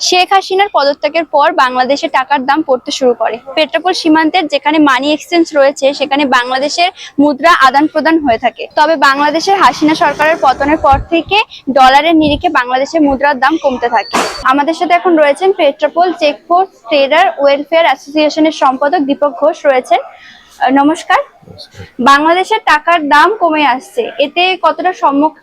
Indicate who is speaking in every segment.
Speaker 1: শেখ হাসিনার পদত্যাগের পর বাংলাদেশে টাকার দাম পড়তে শুরু করে। পেট্রাপোল সীমান্তের যেখানে মানি এক্সচেঞ্জ রয়েছে, সেখানে বাংলাদেশের মুদ্রা আদান প্রদান হয়ে থাকে। তবে বাংলাদেশের হাসিনা সরকারের পতনের পর থেকে ডলারের নিরিখে বাংলাদেশের মুদ্রার দাম কমতে থাকে। আমাদের সাথে এখন রয়েছেন পেট্রাপোল চেকপোস্ট ট্রেডার ওয়েলফেয়ার অ্যাসোসিয়েশনের সম্পাদক দীপক ঘোষ রয়েছেন। নমস্কার। বাংলাদেশের টাকার দাম কমে আসছে। এতে কতটা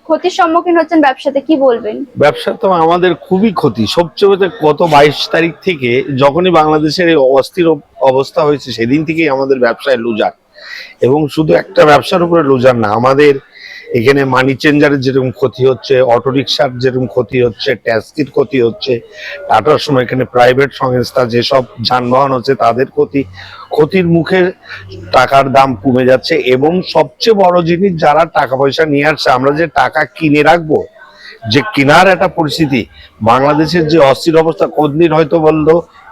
Speaker 1: ক্ষতির সম্মুখীন হচ্ছেন ব্যবসাতে? কি বলবেন?
Speaker 2: ব্যবসা তো আমাদের খুবই ক্ষতি। সবচেয়ে কত গত বাইশ তারিখ থেকে যখনই বাংলাদেশের এই অস্থির অবস্থা হয়েছে সেদিন থেকেই আমাদের ব্যবসায় লুজার। এবং শুধু একটা ব্যবসার উপরে লুজার না আমাদের এখানে মানি চেঞ্জারের যেরকম ক্ষতি হচ্ছে অটো রিক্সার যেরকম ক্ষতি হচ্ছে ট্যাক্সির ক্ষতি হচ্ছে টাটার সময় এখানে প্রাইভেট সংস্থা যেসব যানবাহন হচ্ছে, তাদের ক্ষতি, ক্ষতির মুখে টাকার দাম কমে যাচ্ছে এবং সবচেয়ে বড় জিনিস যারা টাকা পয়সা নিয়ে আসছে, আমরা যে টাকা কিনে রাখব, যে কেনার একটা পরিস্থিতি, বাংলাদেশের যে অস্থির অবস্থা, কোনদিন হয়তো বলল,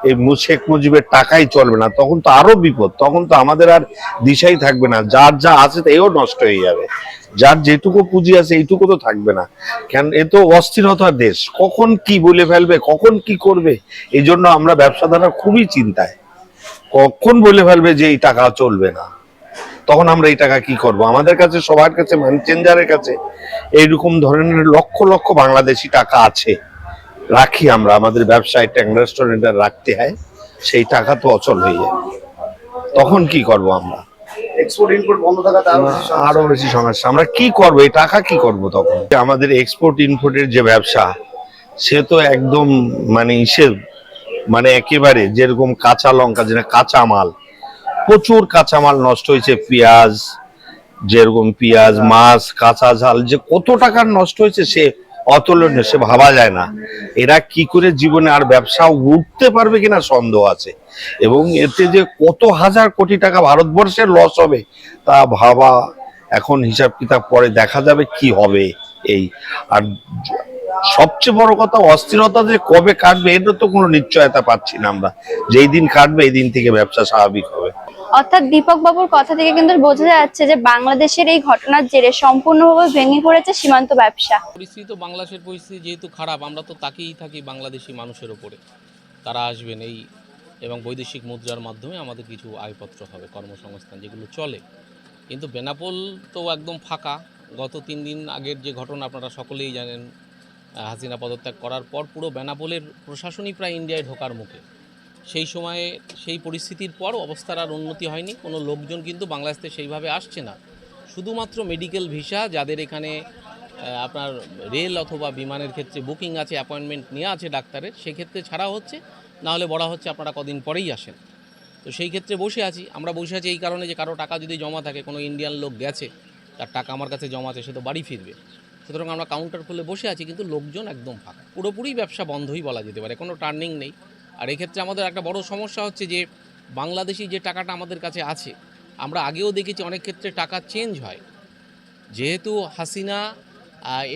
Speaker 2: এই শেখ মুজিবের টাকাই চলবে না, তখন তো আরও বিপদ, তখন তো আমাদের আর দিশাই থাকবে না, যার যা আছে এও নষ্ট হয়ে যাবে। যার যেটুকু পুঁজি আছে, এইটুকু তো থাকবে না। কেন, এ তো অস্থিরতার দেশ। কখন কি বলে ফেলবে, কখন কি করবে, এই জন্য আমরা ব্যবসাদাররা খুবই চিন্তায়। কখন বলে ফেলবে যে এই টাকা চলবে না? তখন আমরা এই টাকা কি করব? আমাদের কাছে, সবার কাছে মানি চেঞ্জারের কাছে এইরকম ধরনের লক্ষ লক্ষ বাংলাদেশি টাকা আছে। রাখি আমরা, আমাদের ব্যবসায় ট্যাং রাখতে হয়, সেই টাকা তো অচল হয়ে যায়। তখন কি করব আমরা?
Speaker 3: এক্সপোর্ট ইম্পোর্ট বন্ধ থাকাতে আরও বেশি সমস্যা।
Speaker 2: আমরা কি করব? এই টাকা কি করব তখন? আমাদের এক্সপোর্ট ইম্পোর্টের যে ব্যবসা সে তো একদম মানে ইসের মানে একেবারে যেরকম কাঁচা লঙ্কা যেটা কাঁচা মাল প্রচুর কাঁচা মাল নষ্ট হয়েছে পেঁয়াজ যেরকম পেঁয়াজ মাছ কাঁচা ঝাল যে কত টাকার নষ্ট হয়েছে সে অতুলনীয়, সে ভাবা যায় না। এরা কি করে জীবনে আর ব্যবসা উঠতে পারবে কিনা সন্দেহ আছে। এবং এতে যে কত হাজার কোটি টাকা ভারতবর্ষের লস হবে, তা ভাবা এখন হিসাব কিতাব পরে দেখা যাবে কি হবে এই। আর সবচেয়ে বড় কথা অস্থিরতা যে কবে কাটবে এটা তো কোনো নিশ্চয়তা পাচ্ছি না আমরা। যেই দিন কাটবে এই দিন থেকে ব্যবসা স্বাভাবিক হবে।
Speaker 1: অর্থাৎ দীপক বাবুর কথা থেকে কিন্তু বোঝা যাচ্ছে যে বাংলাদেশের এই ঘটনার জেরে সম্পূর্ণভাবে ভেঙে পড়েছে সীমান্ত ব্যবসা।
Speaker 4: পরিস্থিতি তো বাংলাদেশের পরিস্থিতি যেহেতু খারাপ আমরা তো তাকেই থাকি বাংলাদেশি মানুষের ওপরে। তারা আসবেন এই এবং বৈদেশিক মুদ্রার মাধ্যমে আমাদের কিছু আয়পত্র হবে কর্মসংস্থান যেগুলো চলে। কিন্তু বেনাপোল তো একদম ফাঁকা। গত তিন দিন আগের যে ঘটনা আপনারা সকলেই জানেন হাসিনা পদত্যাগ করার পর পুরো বেনাপোলের প্রশাসনই প্রায় ইন্ডিয়ায় ঢোকার মুখে। সেই সময়ে সেই পরিস্থিতির পর অবস্থার আর উন্নতি হয়নি। কোনো লোকজন কিন্তু বাংলাদেশে সেইভাবে আসছে না। শুধুমাত্র মেডিকেল ভিসা, যাদের এখানে আপনার রেল অথবা বিমানের ক্ষেত্রে বুকিং আছে, অ্যাপয়েন্টমেন্ট নেওয়া আছে ডাক্তারের, সেক্ষেত্রে ছাড়া হচ্ছে, না হলে বলা হচ্ছে, আপনারা কদিন পরেই আসেন। তো সেই ক্ষেত্রে বসে আছি। আমরা বসে আছি এই কারণে যে কারও টাকা যদি জমা থাকে, কোনো ইন্ডিয়ান লোক গেছে, তার টাকা আমার কাছে জমা আছে, সে তো বাড়ি ফিরবে। সুতরাং আমরা কাউন্টার খুলে বসে আছি, কিন্তু লোকজন একদম ফাঁকা। পুরোপুরি ব্যবসা বন্ধই বলা যেতে পারে, কোনো টার্নিং নেই। আর এক্ষেত্রে আমাদের একটা বড় সমস্যা হচ্ছে যে, বাংলাদেশি যে টাকাটা আমাদের কাছে আছে, আমরা আগেও দেখেছি অনেক ক্ষেত্রে টাকা চেঞ্জ হয়। যেহেতু হাসিনা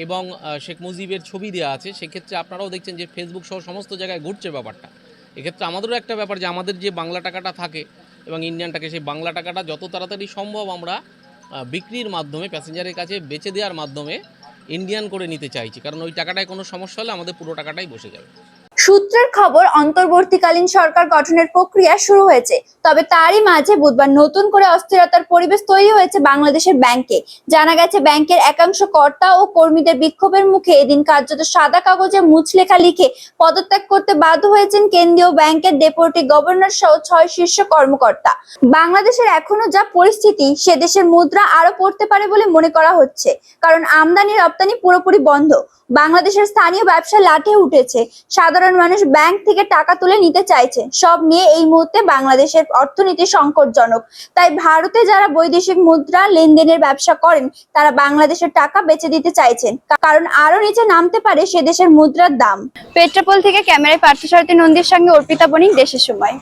Speaker 4: এবং শেখ মুজিবের ছবি দেওয়া আছে, সেক্ষেত্রে আপনারাও দেখছেন যে ফেসবুক সহ সমস্ত জায়গায় ঘুরছে ব্যাপারটা। এক্ষেত্রে আমাদেরও একটা ব্যাপার যে, আমাদের যে বাংলা টাকাটা থাকে এবং ইন্ডিয়ান টাকা, সেই বাংলা টাকাটা যত তাড়াতাড়ি সম্ভব আমরা বিক্রির মাধ্যমে প্যাসেঞ্জারের কাছে বেচে দেওয়ার মাধ্যমে ইন্ডিয়ান করে নিতে চাইছি। কারণ ওই টাকাটায় কোনো সমস্যা হলে আমাদের পুরো টাকাটাই বসে যাবে।
Speaker 1: সূত্রের খবর, অন্তর্বর্তীকালীন সরকার গঠনের প্রক্রিয়া শুরু হয়েছে। তবে তারই মাঝে বুধবার নতুন করে অস্থিরতার পরিবেশ তৈরি হয়েছে বাংলাদেশের ব্যাংকে। জানা গেছে, ব্যাংকের একাংশ কর্তা ও কর্মীদের বিক্ষোভের মুখে এদিন কার্যত সাদা কাগজে মুচলেখা লিখে পদত্যাগ করতে বাধ্য হয়েছেন কেন্দ্রীয় ব্যাংকের ডেপুটি গভর্নর সহ ছয় শীর্ষ কর্মকর্তা। বাংলাদেশের এখনও যা পরিস্থিতি, সে দেশের মুদ্রা আরও পড়তে পারে বলে মনে করা হচ্ছে। কারণ আমদানি রপ্তানি পুরোপুরি বন্ধ। বাংলাদেশের স্থানীয় ব্যবসা লাঠে উঠেছে। সাধারণ মানুষ ব্যাংক থেকে টাকা তুলে নিতে চাইছে। সব নিয়ে এই মুহূর্তে বাংলাদেশের অর্থনীতি সংকটজনক। তাই ভারতে যারা বৈদেশিক মুদ্রা লেনদেনের ব্যবসা করেন, তারা বাংলাদেশের টাকা বেচে দিতে চাইছেন। কারণ আরও নিচে নামতে পারে সে দেশের মুদ্রার দাম। পেট্রাপোল থেকে ক্যামেরায় পার্থসারথী নন্দীর সঙ্গে অর্পিতা বণিক, দেশের সময়।